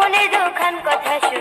মনের দোকান কথা শুনে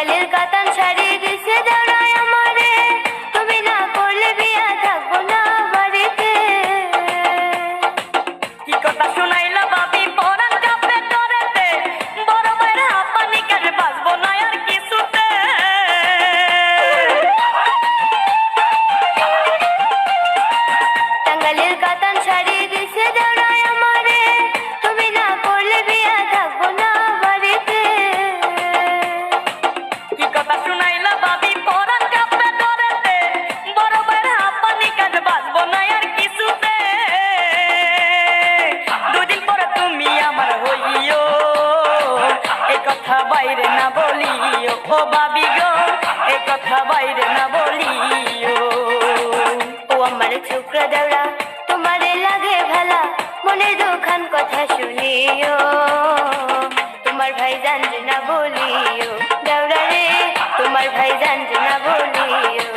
টাঙ্গালের কাতান শাড়ি দিছে। বাইরে না বলিও, ও বাবি গো, এ কথা বাইরে না বলিও। ও আমার ছোকরা দেওড়া তোমারে লাগে ভালা, মনে দুখান কথা শুনিও। তোমার ভাই জানছে না বলিও দেওড়া রে, তোমার ভাই জানছে না বলিও।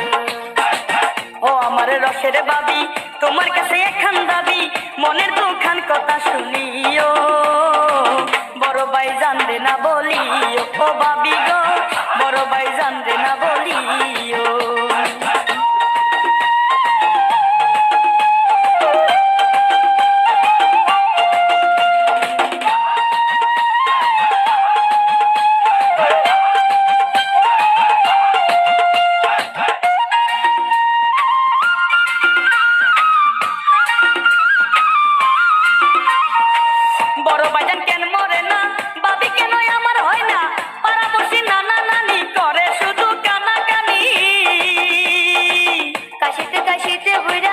ও আমার রসের বাবি, তোমার কাছে এখান দাবি, মনের দুখান কথা শুনিও। জানবে না বলিও ও বাবি গো বড় ভাই জানবে না বলিও। কাশিতে কাশিতে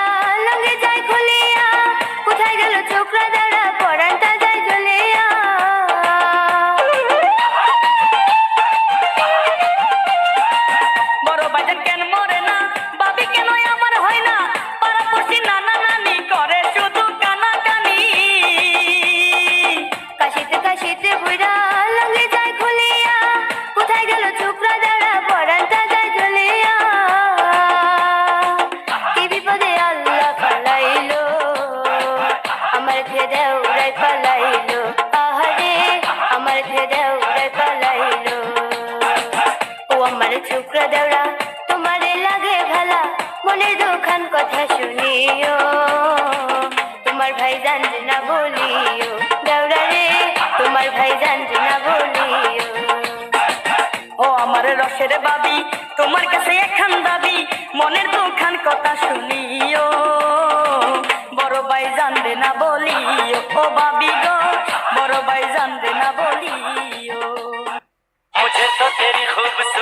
আমার চুকরা দেওয়া তোমারে লাগে ভালা মনে দুখান কথা শুনিও। তোমার ভাই জান না বলিও দেওড়া রে তোমার ভাই জান না বলিও। ও আমার রসের বাবি তোমার কাছে এখান দাবি মনের দুখান কথা শুনিও। বড় ভাই জানবে না বলিও ও বাবি গো বড় ভাই জানবে না বলিও। मुझे तो तेरी खूबसूरती